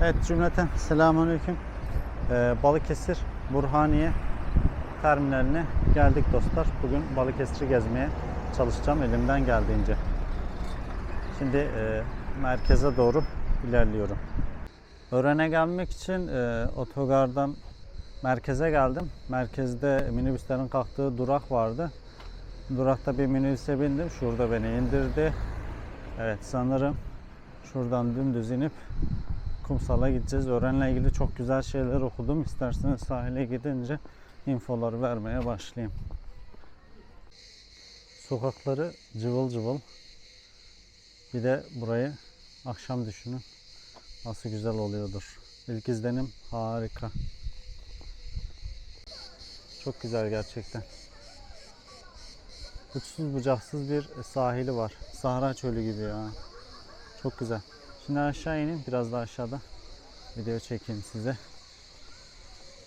Evet cümleten selamünaleyküm. Ee, Balıkesir Burhaniye terminaline geldik dostlar. Bugün Balıkesir'i gezmeye çalışacağım elimden geldiğince. Şimdi e, merkeze doğru ilerliyorum. Öğrene gelmek için e, otogardan merkeze geldim. Merkezde minibüslerin kalktığı durak vardı. Durakta bir minibüse bindim. Şurada beni indirdi. Evet sanırım şuradan dümdüz inip kumsala gideceğiz. Öğrenle ilgili çok güzel şeyler okudum. İsterseniz sahile gidince infoları vermeye başlayayım. Sokakları cıvıl cıvıl. Bir de burayı akşam düşünün. Nasıl güzel oluyordur. İlk izlenim harika. Çok güzel gerçekten. Uçsuz bucaksız bir sahili var. Sahra çölü gibi ya. Çok güzel. Şimdi aşağı ineyim. Biraz daha aşağıda video çekeyim size.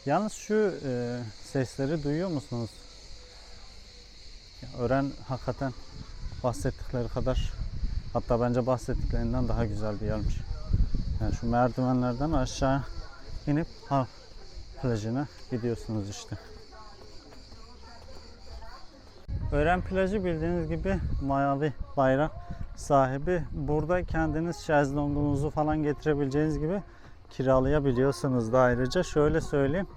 Yalnız şu e, sesleri duyuyor musunuz? Ya, öğren hakikaten bahsettikleri kadar hatta bence bahsettiklerinden daha güzel bir yermiş. Yani şu merdivenlerden aşağı inip ha plajına gidiyorsunuz işte. Öğren plajı bildiğiniz gibi mayalı bayrak sahibi. Burada kendiniz şezlongunuzu falan getirebileceğiniz gibi kiralayabiliyorsunuz da ayrıca. Şöyle söyleyeyim.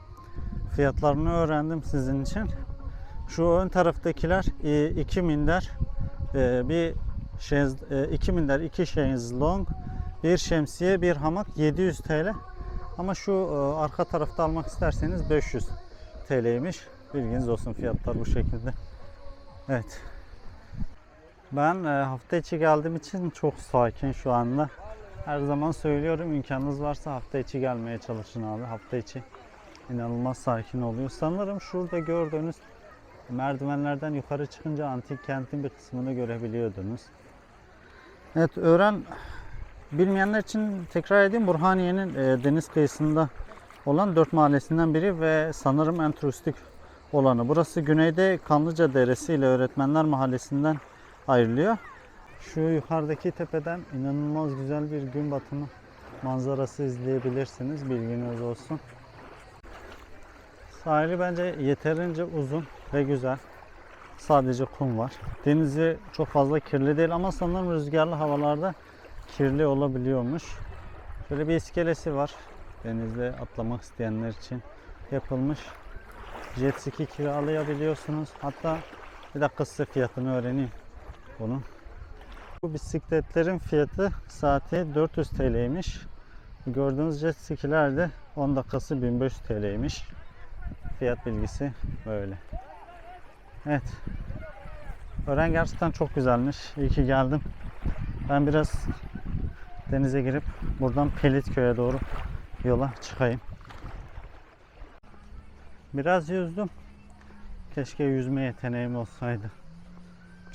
Fiyatlarını öğrendim sizin için. Şu ön taraftakiler 2 minder e, bir şez, 2 minder 2 şezlong bir şemsiye bir hamak 700 TL. Ama şu e, arka tarafta almak isterseniz 500 TL'ymiş. Bilginiz olsun fiyatlar bu şekilde. Evet. Ben e, hafta içi geldiğim için çok sakin şu anda. Her zaman söylüyorum imkanınız varsa hafta içi gelmeye çalışın abi. Hafta içi inanılmaz sakin oluyor. Sanırım şurada gördüğünüz merdivenlerden yukarı çıkınca antik kentin bir kısmını görebiliyordunuz. Evet öğren bilmeyenler için tekrar edeyim Burhaniye'nin e, deniz kıyısında olan dört mahallesinden biri ve sanırım en turistik olanı. Burası güneyde Kanlıca Deresi ile Öğretmenler Mahallesi'nden ayrılıyor. Şu yukarıdaki tepeden inanılmaz güzel bir gün batımı manzarası izleyebilirsiniz. Bilginiz olsun. Sahili bence yeterince uzun ve güzel. Sadece kum var. Denizi çok fazla kirli değil ama sanırım rüzgarlı havalarda kirli olabiliyormuş. Şöyle bir iskelesi var. Denizde atlamak isteyenler için yapılmış. Jet ski kiralayabiliyorsunuz. Hatta bir dakika size fiyatını öğreneyim bunun. Bu bisikletlerin fiyatı saati 400 TL'ymiş. Gördüğünüz jet skiler de 10 dakikası 1500 TL'ymiş. Fiyat bilgisi böyle. Evet. Öğren gerçekten çok güzelmiş. İyi ki geldim. Ben biraz denize girip buradan Pelitköy'e doğru yola çıkayım. Biraz yüzdüm. Keşke yüzme yeteneğim olsaydı.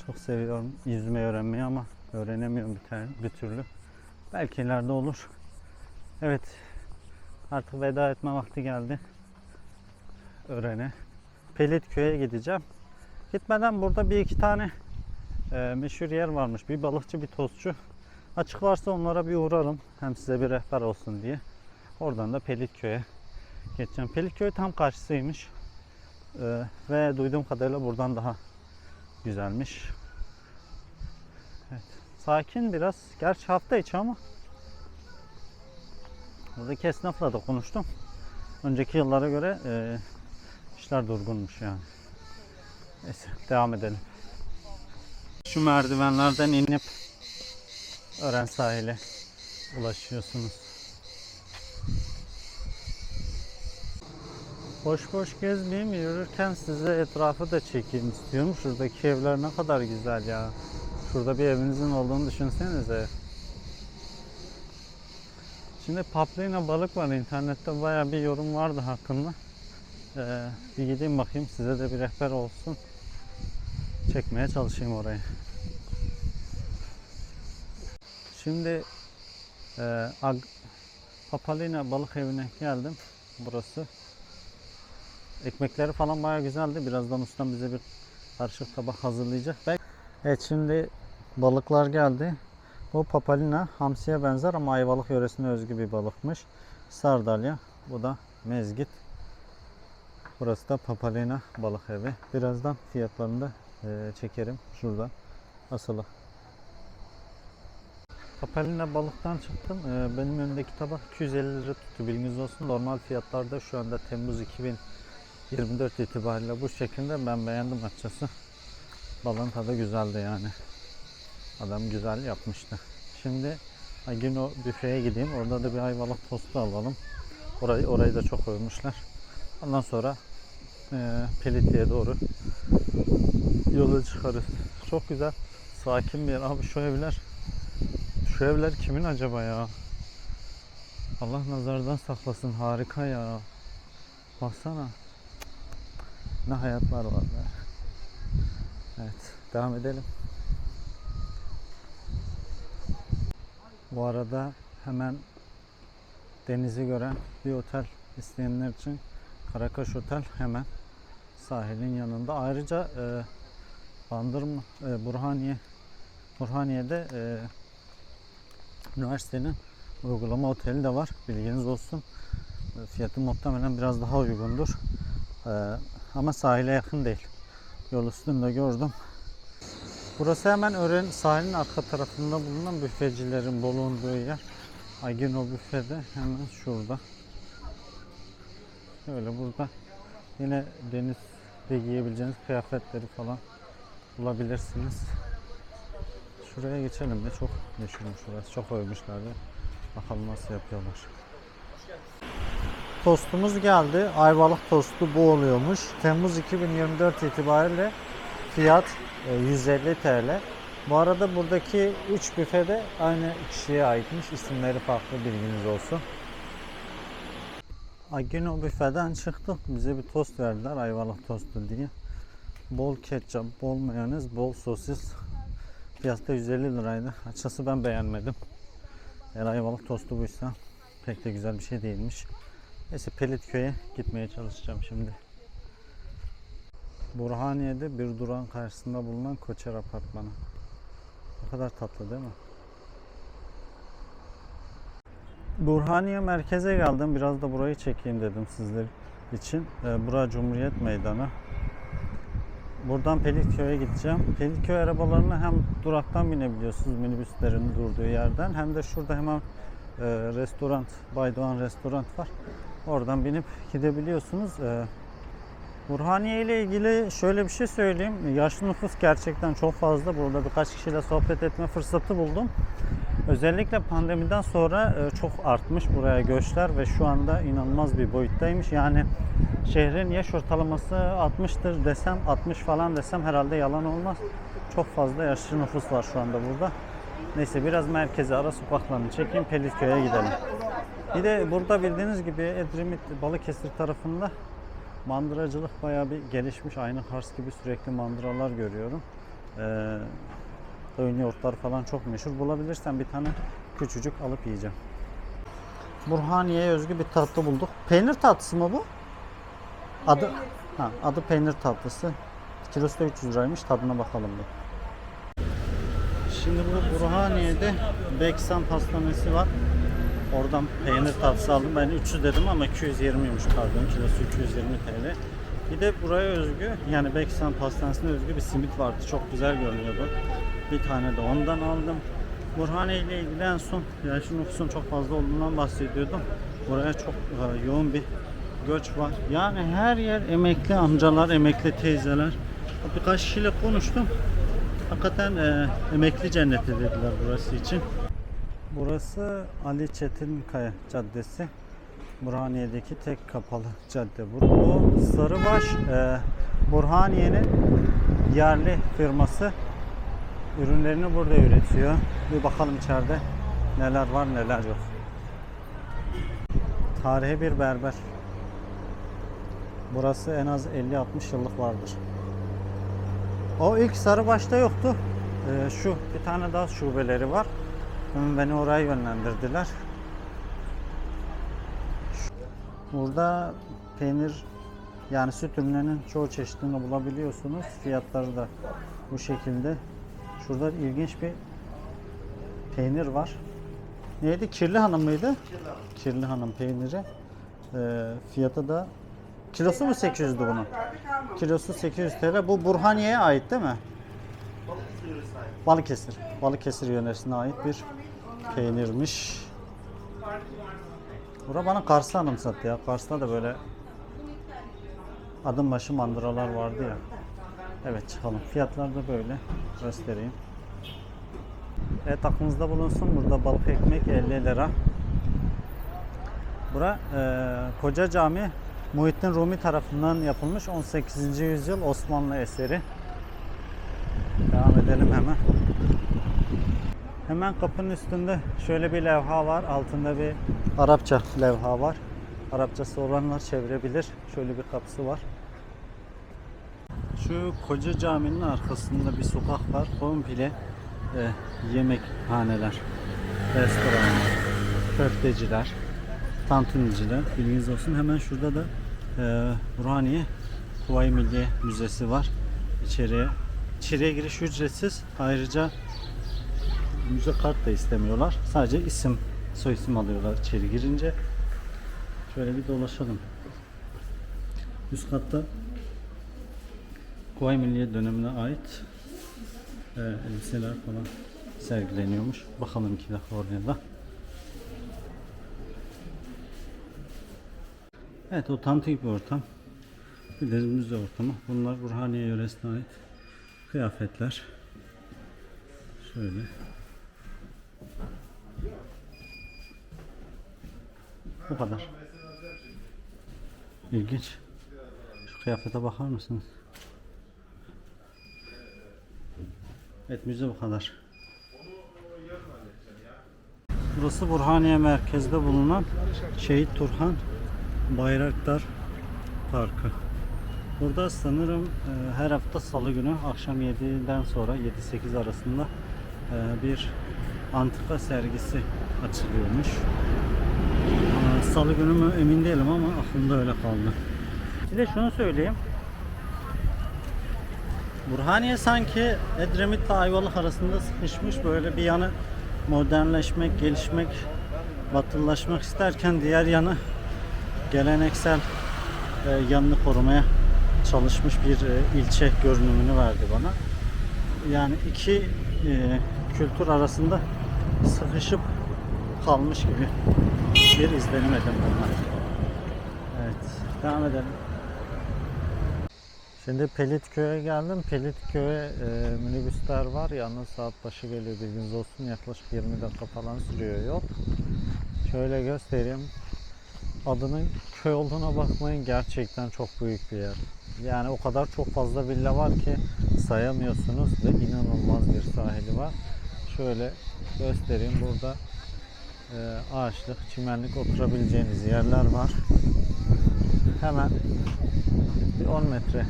Çok seviyorum yüzmeyi öğrenmeyi ama öğrenemiyorum bir, tane, bir türlü. Belki ileride olur. Evet. Artık veda etme vakti geldi. Öğrene. Pelitköy'e gideceğim. Gitmeden burada bir iki tane e, meşhur yer varmış. Bir balıkçı bir tostçu. Açık varsa onlara bir uğrarım. Hem size bir rehber olsun diye. Oradan da Pelitköy'e geçeceğim. Pelikköy tam karşısıymış. Ee, ve duyduğum kadarıyla buradan daha güzelmiş. Evet. Sakin biraz. Gerçi hafta içi ama buradaki esnafla da konuştum. Önceki yıllara göre e, işler durgunmuş yani. Neyse devam edelim. Şu merdivenlerden inip Ören sahile ulaşıyorsunuz. Boş boş gezmeyeyim yürürken size etrafı da çekeyim istiyorum. Şuradaki evler ne kadar güzel ya. Şurada bir evinizin olduğunu düşünsenize. Şimdi paplina balık var internette baya bir yorum vardı hakkında. Ee, bir gideyim bakayım size de bir rehber olsun. Çekmeye çalışayım orayı. Şimdi e, Ag Papalina balık evine geldim. Burası. Ekmekleri falan baya güzeldi. Birazdan ustam bize bir karışık tabak hazırlayacak. Ben... Evet şimdi balıklar geldi. Bu papalina hamsiye benzer ama Ayvalık yöresine özgü bir balıkmış. Sardalya. Bu da mezgit. Burası da papalina balık evi. Birazdan fiyatlarını da e, çekerim. Şurada asılı. Papalina balıktan çıktım. E, benim önümdeki tabak 250 lira tuttu. Bilginiz olsun. Normal fiyatlarda şu anda Temmuz 2024 itibariyle bu şekilde ben beğendim açıkçası. Balığın tadı güzeldi yani. Adam güzel yapmıştı. Şimdi Agino büfeye gideyim. Orada da bir ayvalık tostu alalım. Orayı orayı da çok övmüşler. Ondan sonra eee Pelitli'ye doğru yola çıkarız. Çok güzel. Sakin bir yer. Abi şu evler şu evler kimin acaba ya? Allah nazardan saklasın. Harika ya. Baksana. Ne hayatlar var be. Evet. Devam edelim. Bu arada hemen denizi gören bir otel isteyenler için Karakaş Otel hemen sahilin yanında. Ayrıca e, Bandırma, e, Burhaniye Burhaniye'de e, üniversitenin uygulama oteli de var. Bilginiz olsun. E, Fiyatı muhtemelen biraz daha uygundur. E, ama sahile yakın değil. Yol üstünde gördüm. Burası hemen Ören sahilin arka tarafında bulunan büfecilerin bulunduğu yer. Agino büfede hemen şurada. Şöyle burada yine denizde giyebileceğiniz kıyafetleri falan bulabilirsiniz. Şuraya geçelim de çok meşhurmuş burası. Çok övmüşlerdi. Bakalım nasıl yapıyorlar. Tostumuz geldi. Ayvalık tostu bu oluyormuş. Temmuz 2024 itibariyle fiyat e, 150 TL. Bu arada buradaki 3 büfe de aynı kişiye aitmiş. İsimleri farklı bilginiz olsun. Agino büfeden çıktık. Bize bir tost verdiler. Ayvalık tostu diye. Bol ketçap, bol mayonez, bol sosis. Fiyatı da 150 liraydı. Açıkçası ben beğenmedim. Eğer Ayvalık tostu buysa pek de güzel bir şey değilmiş. Neyse Pelitköy'e gitmeye çalışacağım şimdi. Burhaniye'de bir durağın karşısında bulunan Koçer Apartmanı. Ne kadar tatlı değil mi? Burhaniye merkeze geldim. Biraz da burayı çekeyim dedim sizler için. Ee, bura Cumhuriyet Meydanı. Buradan Pelitköy'e gideceğim. Pelitköy arabalarını hem duraktan binebiliyorsunuz minibüslerin durduğu yerden hem de şurada hemen e, restoran, Baydoğan restoran var. Oradan binip gidebiliyorsunuz. E, Burhaniye ile ilgili şöyle bir şey söyleyeyim. Yaşlı nüfus gerçekten çok fazla. Burada birkaç kişiyle sohbet etme fırsatı buldum. Özellikle pandemiden sonra e, çok artmış buraya göçler ve şu anda inanılmaz bir boyuttaymış. Yani şehrin yaş ortalaması 60'tır desem 60 falan desem herhalde yalan olmaz. Çok fazla yaşlı nüfus var şu anda burada. Neyse biraz merkeze ara sokaklarını çekeyim Pelitköy'e gidelim. Bir de burada bildiğiniz gibi Edremit Balıkesir tarafında mandıracılık bayağı bir gelişmiş. Aynı Kars gibi sürekli mandıralar görüyorum. Ee, Öğün yoğurtlar falan çok meşhur. Bulabilirsem bir tane küçücük alıp yiyeceğim. Burhaniye'ye özgü bir tatlı bulduk. Peynir tatlısı mı bu? Adı ha, adı peynir tatlısı. Kilosu da 300 liraymış. Tadına bakalım bir. Şimdi bu Burhaniye'de Beksan pastanesi var. Oradan peynir tatlısı aldım. Ben 300 dedim ama 220'ymiş pardon. Kilosu 220 TL. Bir de buraya özgü yani Beksan pastanesine özgü bir simit vardı. Çok güzel görünüyordu. Bir tane de ondan aldım. Burhaniye ile ilgili en son yaşlı nüfusun çok fazla olduğundan bahsediyordum. Buraya çok e, yoğun bir göç var. Yani her yer emekli amcalar, emekli teyzeler. Birkaç kişiyle konuştum. Hakikaten e, emekli cenneti dediler burası için. Burası Ali Çetinkaya Caddesi. Burhaniye'deki tek kapalı cadde bu. Sarıbaş e, Burhaniye'nin yerli firması. Ürünlerini burada üretiyor. Bir bakalım içeride neler var neler yok. Tarihi bir berber. Burası en az 50-60 yıllık vardır. O ilk Sarıbaş'ta yoktu. Ee, şu bir tane daha şubeleri var. Hemen Beni oraya yönlendirdiler. Burada peynir yani süt ürünlerinin çoğu çeşidini bulabiliyorsunuz. Fiyatları da bu şekilde. Şurada ilginç bir peynir var. Neydi? Kirli Hanım mıydı? Kirli Hanım peyniri. Ee, fiyatı da kilosu mu 800'dü bunun? Kilosu 800 TL. Bu Burhaniye'ye ait değil mi? Balıkesir. Balıkesir yöresine ait bir peynirmiş. Bura bana Kars'ı anımsattı ya. Kars'ta da böyle adım başı mandıralar vardı ya. Evet çıkalım. Fiyatlar da böyle. Göstereyim. Evet aklınızda bulunsun. Burada balık ekmek 50 lira. Bura e, Koca Cami Muhittin Rumi tarafından yapılmış 18. yüzyıl Osmanlı eseri. Devam edelim hemen. Hemen kapının üstünde şöyle bir levha var. Altında bir Arapça levha var. Arapçası olanlar çevirebilir. Şöyle bir kapısı var. Şu koca caminin arkasında bir sokak var. Komple e, yemekhaneler, restoranlar, köfteciler, tantuniciler. Bilginiz olsun. Hemen şurada da e, Burhaniye Kuvayi Milliye Müzesi var. İçeriye İçeriye giriş ücretsiz. Ayrıca müze kart da istemiyorlar. Sadece isim, soy isim alıyorlar içeri girince. Şöyle bir dolaşalım. Üst katta Kuvayi Milliye dönemine ait e, elbiseler falan sergileniyormuş. Bakalım iki dakika oraya da. Evet otantik bir ortam. De müze ortamı. Bunlar Burhaniye yöresine ait kıyafetler. Şöyle. Bu kadar. İlginç. Şu kıyafete bakar mısınız? Evet müze bu kadar. Burası Burhaniye merkezde bulunan Şehit Turhan Bayraktar Parkı. Burada sanırım e, her hafta salı günü akşam 7'den sonra 7-8 arasında e, bir antika sergisi açılıyormuş. Salı günü mü emin değilim ama aklımda öyle kaldı. De şunu söyleyeyim. Burhaniye sanki Edremit ile Ayvalık arasında sıkışmış böyle bir yanı modernleşmek, gelişmek, batılılaşmak isterken diğer yanı geleneksel e, yanını korumaya çalışmış bir e, ilçe görünümünü verdi bana. Yani iki e, kültür arasında sıkışıp kalmış gibi bir izlenim edindim ben. Evet, devam edelim. Şimdi Pelitköy'e geldim. Pelitköy'e e, minibüsler var. Yalnız saat başı geliyor bilginiz olsun. Yaklaşık 20 dakika falan sürüyor yol. Şöyle göstereyim. Adının köy olduğuna bakmayın. Gerçekten çok büyük bir yer. Yani o kadar çok fazla villa var ki sayamıyorsunuz ve inanılmaz bir sahili var. Şöyle göstereyim. Burada e, ağaçlık, çimenlik oturabileceğiniz yerler var. Hemen bir 10 metre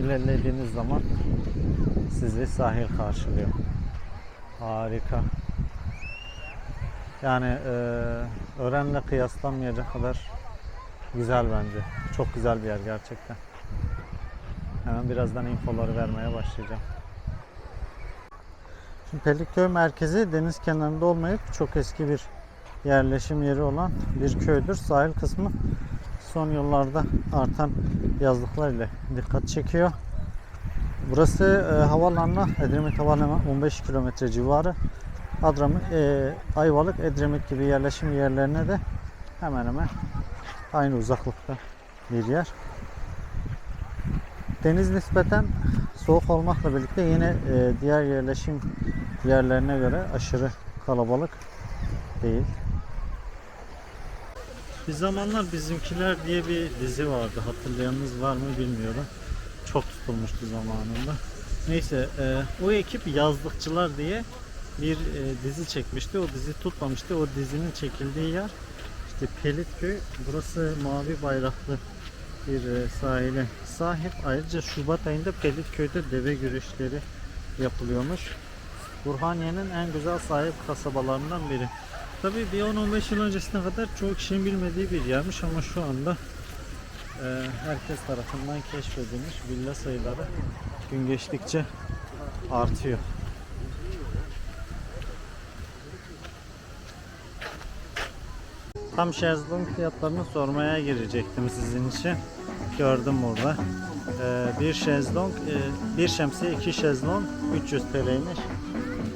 ilerlediğiniz zaman sizi sahil karşılıyor. Harika. Yani e, öğrenle kıyaslanmayacak kadar güzel bence. Çok güzel bir yer gerçekten. Hemen birazdan infoları vermeye başlayacağım. Şimdi Pelikköy merkezi deniz kenarında olmayıp çok eski bir yerleşim yeri olan bir köydür. Sahil kısmı son yıllarda artan yazlıklar ile dikkat çekiyor. Burası e, havaalanına Edremit Havaalanı 15 kilometre civarı. Adramit, e, Ayvalık, Edremit gibi yerleşim yerlerine de hemen hemen aynı uzaklıkta bir yer. Deniz nispeten soğuk olmakla birlikte yine e, diğer yerleşim yerlerine göre aşırı kalabalık değil. Bir zamanlar Bizimkiler diye bir dizi vardı. Hatırlayanınız var mı bilmiyorum. Çok tutulmuştu zamanında. Neyse e, o ekip yazlıkçılar diye bir e, dizi çekmişti. O dizi tutmamıştı. O dizinin çekildiği yer işte Pelitköy. Burası mavi bayraklı bir e, sahile sahip. Ayrıca Şubat ayında Pelitköy'de deve güreşleri yapılıyormuş. Burhaniye'nin en güzel sahip kasabalarından biri. Tabii bir 10-15 yıl öncesine kadar çoğu kişinin bilmediği bir yermiş ama şu anda e, herkes tarafından keşfedilmiş villa sayıları gün geçtikçe artıyor. Tam şezlong fiyatlarını sormaya girecektim sizin için. Gördüm burada. Ee, bir şezlong, e, bir şemsiye iki şezlong 300 TL'ymiş.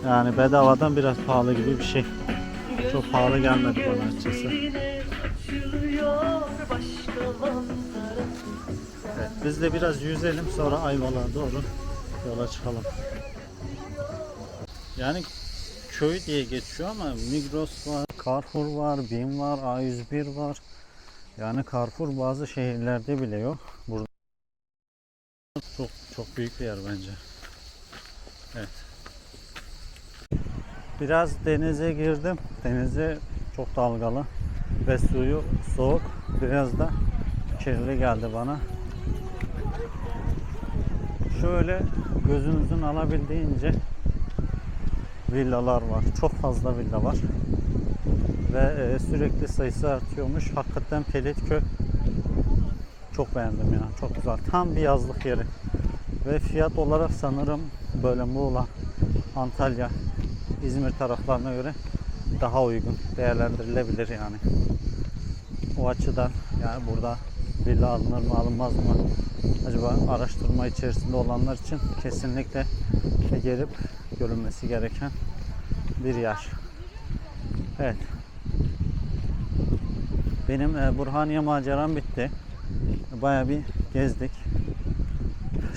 Yani bedavadan biraz pahalı gibi bir şey. Çok pahalı gelmedi bana açıkçası. Evet, biz de biraz yüzelim sonra Ayvalık'a doğru yola çıkalım. Yani köy diye geçiyor ama Migros var, Carrefour var, BİM var, A101 var. Yani Carrefour bazı şehirlerde bile yok. Burada çok çok büyük bir yer bence. Evet. Biraz denize girdim. Denize çok dalgalı ve suyu soğuk. Biraz da kirli geldi bana. Şöyle gözünüzün alabildiğince villalar var. Çok fazla villa var. Ve e, sürekli sayısı artıyormuş. Hakikaten Pelitköy çok beğendim ya. Çok güzel. Tam bir yazlık yeri. Ve fiyat olarak sanırım böyle Muğla, Antalya, İzmir taraflarına göre daha uygun değerlendirilebilir yani. O açıdan yani burada villa alınır mı alınmaz mı acaba araştırma içerisinde olanlar için kesinlikle gelip görülmesi gereken bir yer. Evet. Benim e, Burhaniye maceram bitti. Baya bir gezdik.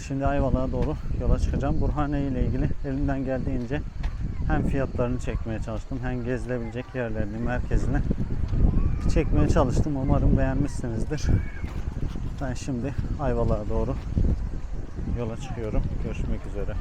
Şimdi Ayvalık'a doğru yola çıkacağım. Burhaniye ile ilgili elimden geldiğince hem fiyatlarını çekmeye çalıştım hem gezilebilecek yerlerini, merkezini çekmeye çalıştım. Umarım beğenmişsinizdir. Ben şimdi Ayvalık'a doğru yola çıkıyorum. Görüşmek üzere.